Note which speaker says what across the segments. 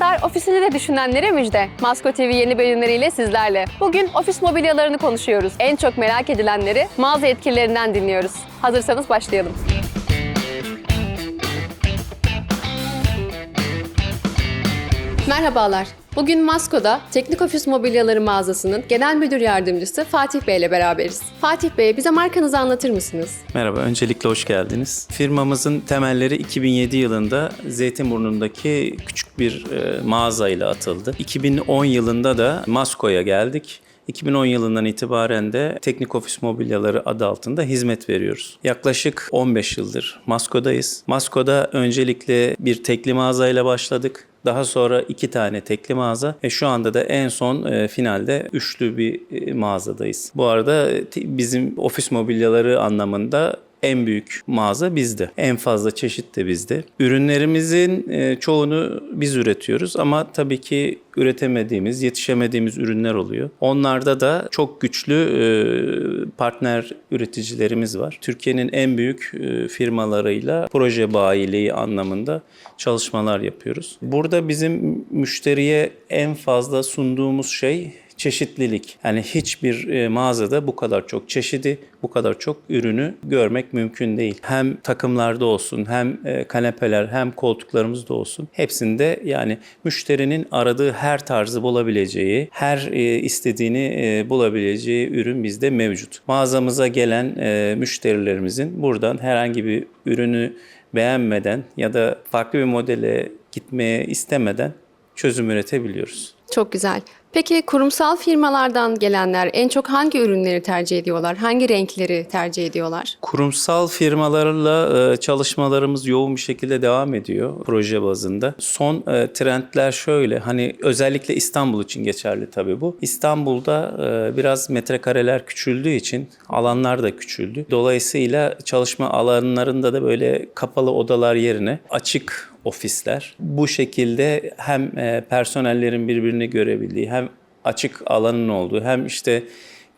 Speaker 1: kadar ofisini de düşünenlere müjde. Masko TV yeni bölümleriyle sizlerle. Bugün ofis mobilyalarını konuşuyoruz. En çok merak edilenleri mağaza yetkililerinden dinliyoruz. Hazırsanız başlayalım. Merhabalar. Bugün Masko'da Teknik Ofis Mobilyaları mağazasının Genel Müdür Yardımcısı Fatih Bey ile beraberiz. Fatih Bey bize markanızı anlatır mısınız?
Speaker 2: Merhaba, öncelikle hoş geldiniz. Firmamızın temelleri 2007 yılında Zeytinburnu'ndaki küçük bir e, mağazayla atıldı. 2010 yılında da Masko'ya geldik. 2010 yılından itibaren de Teknik Ofis Mobilyaları adı altında hizmet veriyoruz. Yaklaşık 15 yıldır Masko'dayız. Masko'da öncelikle bir tekli mağazayla başladık. Daha sonra iki tane tekli mağaza ve şu anda da en son e, finalde üçlü bir e, mağazadayız. Bu arada e, bizim ofis mobilyaları anlamında en büyük mağaza bizde. En fazla çeşit de bizde. Ürünlerimizin e, çoğunu biz üretiyoruz ama tabii ki üretemediğimiz, yetişemediğimiz ürünler oluyor. Onlarda da çok güçlü e, partner üreticilerimiz var. Türkiye'nin en büyük e, firmalarıyla proje bayiliği anlamında çalışmalar yapıyoruz. Burada bizim müşteriye en fazla sunduğumuz şey çeşitlilik. Yani hiçbir e, mağazada bu kadar çok çeşidi, bu kadar çok ürünü görmek mümkün değil. Hem takımlarda olsun, hem e, kanepeler, hem koltuklarımızda olsun. Hepsinde yani müşterinin aradığı her tarzı bulabileceği, her e, istediğini bulabileceği ürün bizde mevcut. Mağazamıza gelen müşterilerimizin buradan herhangi bir ürünü beğenmeden ya da farklı bir modele gitmeye istemeden çözüm üretebiliyoruz.
Speaker 1: Çok güzel. Peki kurumsal firmalardan gelenler en çok hangi ürünleri tercih ediyorlar? Hangi renkleri tercih ediyorlar?
Speaker 2: Kurumsal firmalarla e, çalışmalarımız yoğun bir şekilde devam ediyor proje bazında. Son e, trendler şöyle hani özellikle İstanbul için geçerli tabii bu. İstanbul'da e, biraz metrekareler küçüldüğü için alanlar da küçüldü. Dolayısıyla çalışma alanlarında da böyle kapalı odalar yerine açık ofisler. Bu şekilde hem personellerin birbirini görebildiği hem açık alanın olduğu hem işte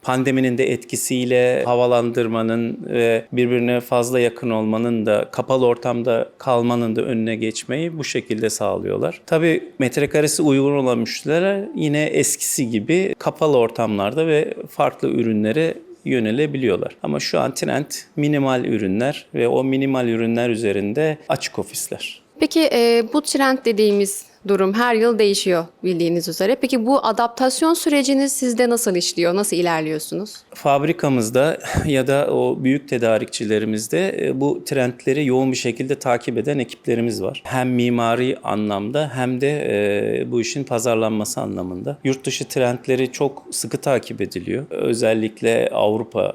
Speaker 2: pandeminin de etkisiyle havalandırmanın ve birbirine fazla yakın olmanın da kapalı ortamda kalmanın da önüne geçmeyi bu şekilde sağlıyorlar. Tabii metrekaresi uygun olan müşteriler yine eskisi gibi kapalı ortamlarda ve farklı ürünlere yönelebiliyorlar. Ama şu an trend minimal ürünler ve o minimal ürünler üzerinde açık ofisler.
Speaker 1: Peki e, bu trend dediğimiz durum her yıl değişiyor bildiğiniz üzere. Peki bu adaptasyon süreciniz sizde nasıl işliyor? Nasıl ilerliyorsunuz?
Speaker 2: Fabrikamızda ya da o büyük tedarikçilerimizde e, bu trendleri yoğun bir şekilde takip eden ekiplerimiz var. Hem mimari anlamda hem de e, bu işin pazarlanması anlamında. Yurt dışı trendleri çok sıkı takip ediliyor. Özellikle Avrupa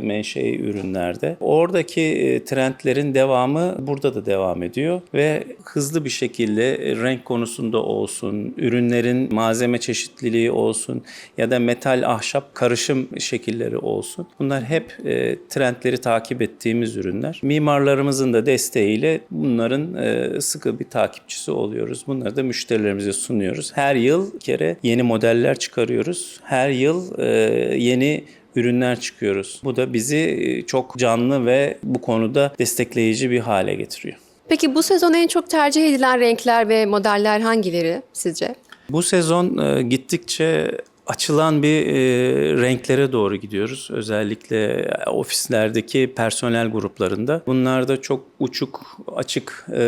Speaker 2: menşei ürünlerde. Oradaki e, trendlerin devamı burada da devam ediyor ve hızlı bir şekilde e, renk konusunda olsun, ürünlerin malzeme çeşitliliği olsun ya da metal ahşap karışım şekilleri olsun. Bunlar hep e, trendleri takip ettiğimiz ürünler. Mimarlarımızın da desteğiyle bunların sıkı bir takipçisi oluyoruz. Bunları da müşterilerimize sunuyoruz. Her yıl bir kere yeni modeller çıkarıyoruz. Her yıl yeni ürünler çıkıyoruz. Bu da bizi e, çok canlı ve bu konuda destekleyici bir hale getiriyor.
Speaker 1: Peki bu sezon en çok tercih edilen renkler ve modeller hangileri sizce?
Speaker 2: Bu sezon e, gittikçe açılan bir e, renklere doğru gidiyoruz. Özellikle ofislerdeki personel gruplarında. Bunlarda çok uçuk, açık e,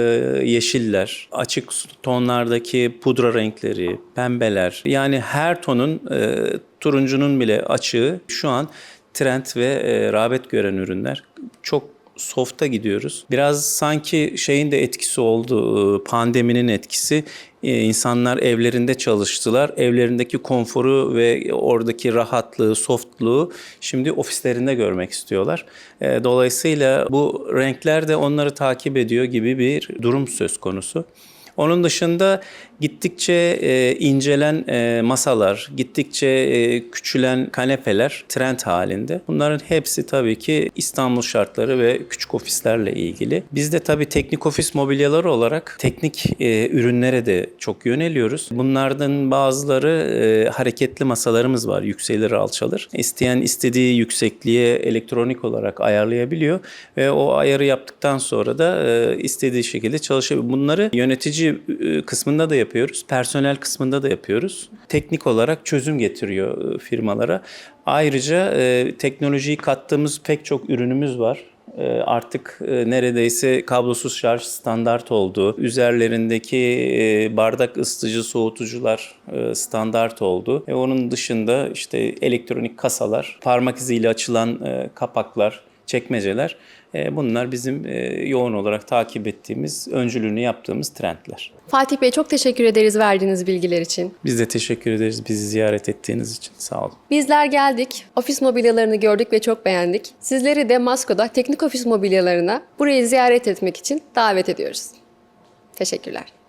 Speaker 2: yeşiller, açık tonlardaki pudra renkleri, pembeler. Yani her tonun e, turuncunun bile açığı şu an trend ve e, rağbet gören ürünler. Çok soft'a gidiyoruz. Biraz sanki şeyin de etkisi oldu, e, pandeminin etkisi. E, İnsanlar evlerinde çalıştılar. Evlerindeki konforu ve oradaki rahatlığı, softluğu şimdi ofislerinde görmek istiyorlar. E, Dolayısıyla bu renkler de onları takip ediyor gibi bir durum söz konusu. Onun dışında gittikçe e, incelen e, masalar, gittikçe e, küçülen kanepeler trend halinde. Bunların hepsi tabii ki İstanbul şartları ve küçük ofislerle ilgili. Biz de tabii teknik ofis mobilyaları olarak teknik e, ürünlere de çok yöneliyoruz. Bunlardan bazıları e, hareketli masalarımız var, yükselir alçalır. İsteyen istediği yüksekliğe elektronik olarak ayarlayabiliyor ve o ayarı yaptıktan sonra da e, istediği şekilde çalışabiliyor. Bunları yönetici teknoloji kısmında da yapıyoruz, personel kısmında da yapıyoruz. Teknik olarak çözüm getiriyor e, firmalara. Ayrıca e, teknolojiyi kattığımız pek çok ürünümüz var. E, Artık neredeyse kablosuz şarj standart oldu. Üzerlerindeki bardak ısıtıcı soğutucular standart oldu. E, Onun dışında işte elektronik kasalar, parmak iziyle açılan kapaklar, çekmeceler e, bunlar bizim e, yoğun olarak takip ettiğimiz, öncülüğünü yaptığımız trendler.
Speaker 1: Fatih Bey çok teşekkür ederiz verdiğiniz bilgiler için.
Speaker 2: Biz de teşekkür ederiz bizi ziyaret ettiğiniz için. Sağ olun.
Speaker 1: Bizler geldik, ofis mobilyalarını gördük ve çok beğendik. Sizleri de Masko'da teknik ofis mobilyalarına burayı ziyaret etmek için davet ediyoruz. Teşekkürler.